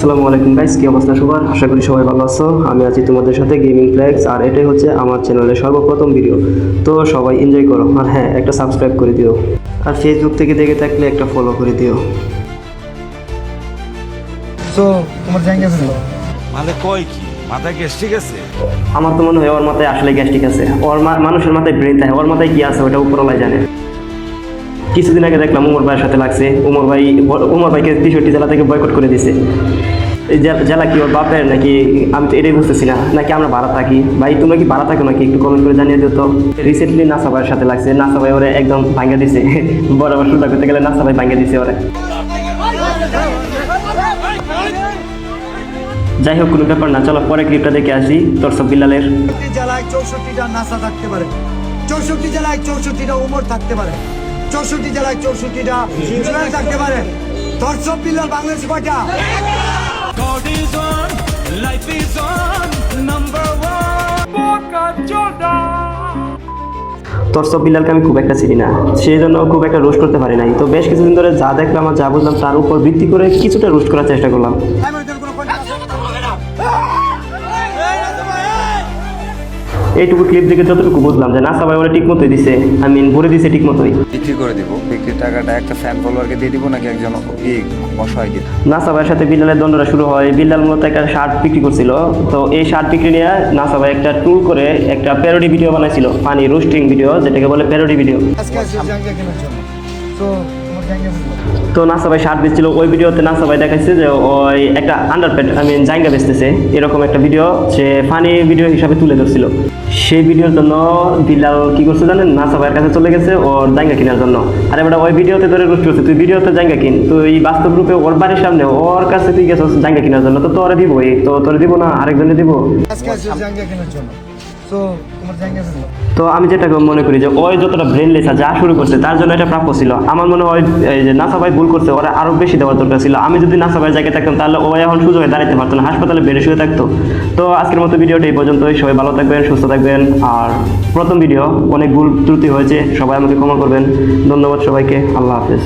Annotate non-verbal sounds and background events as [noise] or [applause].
আসসালামু আলাইকুম গাইস কি অবস্থা সবার? আশা করি সবাই ভালো আছো। আমি আছি তোমাদের সাথে গেমিং ফ্লেক্স আর এটাই হচ্ছে আমার চ্যানেলের সর্বপ্রথম ভিডিও তো সবাই এনজয় করো আর হ্যাঁ একটা সাবস্ক্রাইব করে দিও। আর ফেসবুক থেকে দেখে থাকলে একটা ফলো করে দিও। তো তোমার জায়গা মানে কয় কি? মাথা গ্যাস ঠিক আছে? আমার তো মনে হয় ওর মাথায় আসলে গ্যাস্ট্রিক আছে। ওর মা- মানুষের মাথায় ব্রেন থাকে ওর মাথায় কি আছে ওটা উপরওয়ালাই জানে। কিছুদিন আগে দেখলাম উমর ভাইয়ের সাথে লাগছে। উমর ভাই উমর ভাইকে তেষট্টি জেলা থেকে বয়কট করে দিছে। জেলা কি ওর বাপের নাকি আমি তো এটাই বুঝতেছি না। নাকি আমরা ভাড়া থাকি? ভাই, তোমরা কি ভাড়া থাকো নাকি? একটু কমেন্ট করে জানিয়ে দিও তো। রিসেন্টলি নাসা ভাইয়ের সাথে লাগছে। নাসা ভাই ওরে একদম ভাঙ্গা দিছে। [laughs] বরাবর সুন্দর করতে গেলে নাসা ভাই ভাঙ্গা দিছে ওরে। যাই হোক, কোনো ব্যাপার না। চলো পরে ক্লিপটা দেখে আসি তোর সব বিল্লালের জেলায় চৌষট্টিটা নাসা থাকতে পারে। চৌষট্টি জেলায় চৌষট্টিটা উমর থাকতে পারে। চৌষট্টি জেলায় চৌষট্টিটা ইসরায়েল থাকতে পারে। দর্শক বিল্লাল বাংলাদেশ কয়টা বিলালকে আমি খুব একটা চিনি না। সেই জন্য খুব একটা রোস্ট করতে পারি নাই। তো বেশ কিছুদিন ধরে যা দেখলাম আর যা বুঝলাম তার উপর ভিত্তি করে কিছুটা রোস্ট করার চেষ্টা করলাম। এইটুকু ক্লিপ দেখে যতটুকু বুঝলাম যে না সবাই ওরা ঠিক মতোই দিছে আই মিন ভরে দিছে ঠিক মতোই বিক্রি করে দিব বিক্রির টাকাটা একটা ফ্যান ফলোয়ারকে দিয়ে দিব নাকি একজন ই অসহায়কে নাসা ভাইয়ের সাথে বিল্লালের দ্বন্দ্বটা শুরু হয় বিল্লাল মূলত একটা শার্ট বিক্রি করছিল। তো এই শার্ট বিক্রি নিয়ে নাসা ভাই একটা টুল করে একটা প্যারোডি ভিডিও বানাইছিল পানি রোস্টিং ভিডিও যেটাকে বলে প্যারোডি ভিডিও আজকে কেনার জন্য। তো তো নাসা ভাই শার্ট বেচছিল, ওই ভিডিওতে নাসা ভাই দেখাচ্ছে যে ওই একটা আন্ডার প্যান্ট আই মিন জায়গা বেচতেছে। এরকম একটা ভিডিও, সে ফানি ভিডিও হিসাবে তুলে ধরছিল। সেই ভিডিওর জন্য বিলাল কি করছে জানেন? নাসা ভাইয়ের কাছে চলে গেছে ওর জায়গা কেনার জন্য। আরে বেটা, ওই ভিডিওতে ধরে রুষ্ট করছে, তুই ভিডিওতে জায়গা কিন। তুই বাস্তব রূপে ওর বাড়ির সামনে, ওর কাছে তুই গেছিস জায়গা কেনার জন্য, তো তোরে দিব তো তোরে দিব না আরেকজনে দিব। আজকে জায়গা কেনার জন্য। তো? আমি যেটা মনে করি যে, ওই যতটা ব্রেন লেসা যা শুরু করছে, তার জন্য এটা প্রাপ্য ছিল। আমার মনে হয়, এই যে নাসা ভাই ভুল করছে, ওরা আরও বেশি দেওয়ার দরকার ছিল। আমি যদি নাসা ভাই জায়গায় থাকতাম, তাহলে ও এখন সুযোগে দাঁড়াতে পারতো না, হাসপাতালে বেড়ে শুয়ে থাকতো। তো আজকের মতো ভিডিওটা এই পর্যন্তই। সবাই ভালো থাকবেন, সুস্থ থাকবেন। আর প্রথম ভিডিও, অনেক ভুল ত্রুটি হয়েছে, সবাই আমাকে ক্ষমা করবেন। ধন্যবাদ সবাইকে। আল্লাহ হাফেজ।